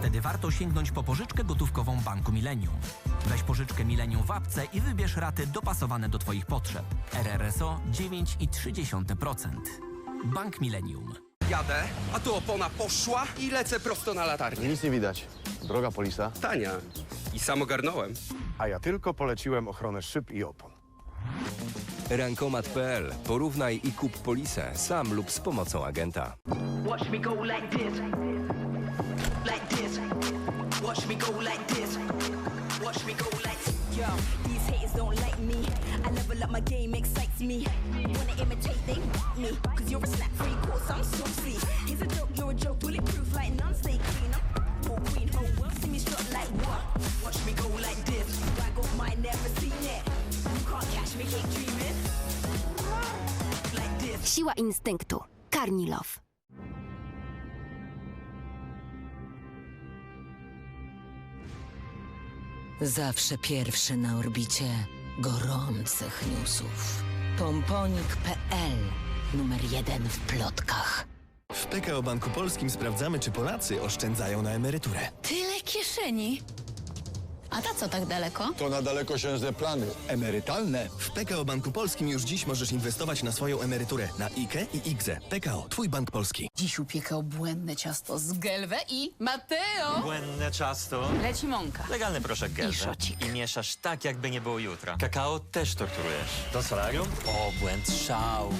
Wtedy warto sięgnąć po pożyczkę gotówkową Banku Millennium. Weź pożyczkę Millennium w apce i wybierz raty dopasowane do Twoich potrzeb. RRSO 9,3%. Bank Millennium. Jadę, a tu opona poszła i lecę prosto na latarnię. Nic nie widać. Droga polisa. Tania. I sam ogarnąłem. A ja tylko poleciłem ochronę szyb i opon. Rankomat.pl. Porównaj i kup polisę sam lub z pomocą agenta. Watch me go like this. Like this. Watch me go like this. Watch me go like Yo, these haters don't like me. I level up my game, excites me. Wanna imitate, they want me. Cause you're a snap free course, I'm saucy. Here's a joke, you're a joke, bulletproof like none stay clean. I'm all queen, oh, whole world see me strut like what? Watch me go like this. Wag off my never seen it. You can't catch me, keep dreaming. Like this. Siła instynktu. Karnilow. Zawsze pierwszy na orbicie gorących newsów. Pomponik.pl Numer jeden w plotkach. W PKO Banku Polskim sprawdzamy, czy Polacy oszczędzają na emeryturę. Tyle kieszeni. A ta co tak daleko? To na dalekosiężne plany emerytalne. W PKO Banku Polskim już dziś możesz inwestować na swoją emeryturę na IKE i IGZE. PKO, twój bank polski. Dziś upiekał błędne ciasto z Gelwę i Mateo. Błędne ciasto. Leci mąka. Legalny proszek I Gelze. szocik. I mieszasz tak, jakby nie było jutra. Kakao też torturujesz. Do solarium? O, błęd szał.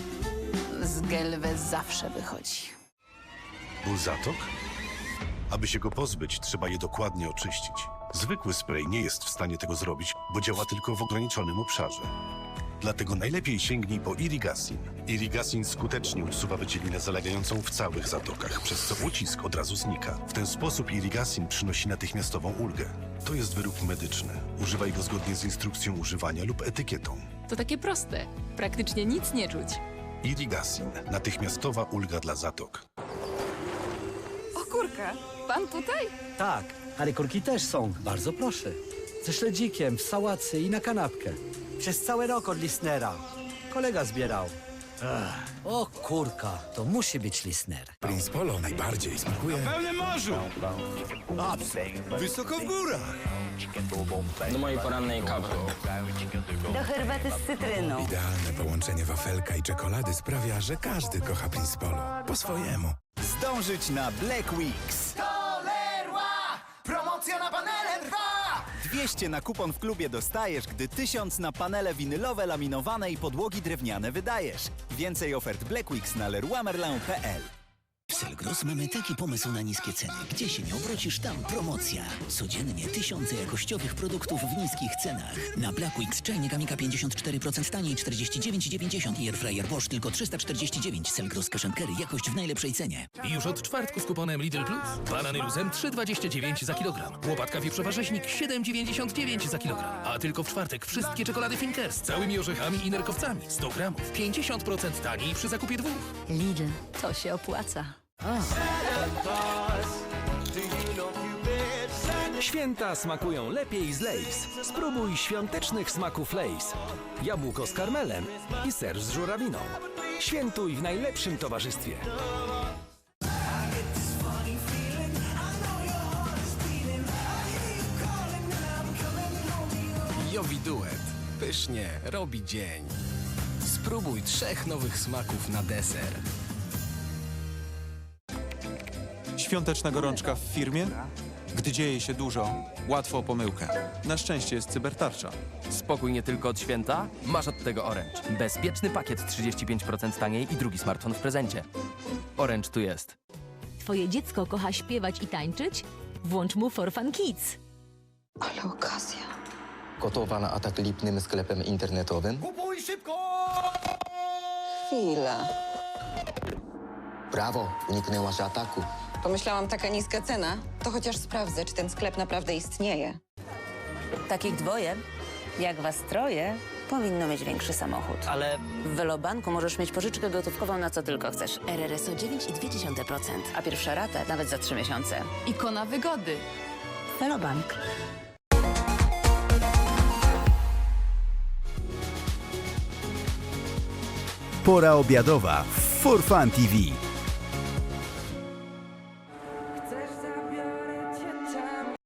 Z Gelwę zawsze wychodzi. Ból zatok? Aby się go pozbyć, trzeba je dokładnie oczyścić. Zwykły spray nie jest w stanie tego zrobić, bo działa tylko w ograniczonym obszarze. Dlatego najlepiej sięgnij po Irigasin. Irigasin skutecznie usuwa wydzielinę zalegającą w całych zatokach, przez co ucisk od razu znika. W ten sposób Irigasin przynosi natychmiastową ulgę. To jest wyrób medyczny. Używaj go zgodnie z instrukcją używania lub etykietą. To takie proste. Praktycznie nic nie czuć. Irigasin. Natychmiastowa ulga dla zatok. O kurka, pan tutaj? Tak, ale kurki też są. Bardzo proszę. Ze śledzikiem, w sałacy i na kanapkę. Przez cały rok od Lisnera. Kolega zbierał. Ech. O kurka, to musi być Lisner. Prince Polo najbardziej smakuje. pełnym morzu! Wysoko w górach! Do mojej porannej kawy. Do herbaty z cytryną. Idealne połączenie wafelka i czekolady sprawia, że każdy kocha Prince Polo. Po swojemu. Zdążyć na Black Weeks. Promocja na panele trwa! 200 na kupon w klubie dostajesz, gdy 1000 na panele winylowe, laminowane i podłogi drewniane wydajesz. Więcej ofert Black Weeks na leroymerlin.pl Selgros mamy taki pomysł na niskie ceny. Gdzie się nie obrócisz, tam promocja. Codziennie tysiące jakościowych produktów w niskich cenach. Na Black Weeks czajnik Amiga 54% taniej 49,90 i Airfryer Bosch tylko 349. Selgros Cash Carry jakość w najlepszej cenie. I już od czwartku z kuponem Lidl Plus. Banany luzem 3,29 za kilogram. Łopatka wieprzowa rzeźnik 7,99 za kilogram. A tylko w czwartek wszystkie czekolady Finkers z całymi orzechami i nerkowcami. 100 gramów. 50% taniej przy zakupie dwóch. Lidl, to się opłaca. Święta smakują lepiej z Lays. Spróbuj świątecznych smaków Lays. Jabłko z karmelem i ser z żurawiną. Świętuj w najlepszym towarzystwie. Jowi Duet. Pysznie, robi dzień. Spróbuj trzech nowych smaków na deser. Świąteczna gorączka w firmie? Gdy dzieje się dużo, łatwo o pomyłkę. Na szczęście jest cybertarcza. Spokój nie tylko od święta? Masz od tego Orange. Bezpieczny pakiet 35% taniej i drugi smartfon w prezencie. Orange tu jest. Twoje dziecko kocha śpiewać i tańczyć? Włącz mu For Fun Kids. Ale okazja. Gotowa na atak lipnym sklepem internetowym? Kupuj szybko! Chwila. Brawo, uniknęłaś ataku. Pomyślałam, taka niska cena, to chociaż sprawdzę, czy ten sklep naprawdę istnieje. Takich dwoje, jak was troje, powinno mieć większy samochód. Ale W Velobanku możesz mieć pożyczkę gotówkową na co tylko chcesz. RRSO 9,2%. A pierwsza rata nawet za trzy miesiące. Ikona wygody. Velobank. Pora obiadowa w For Fun TV.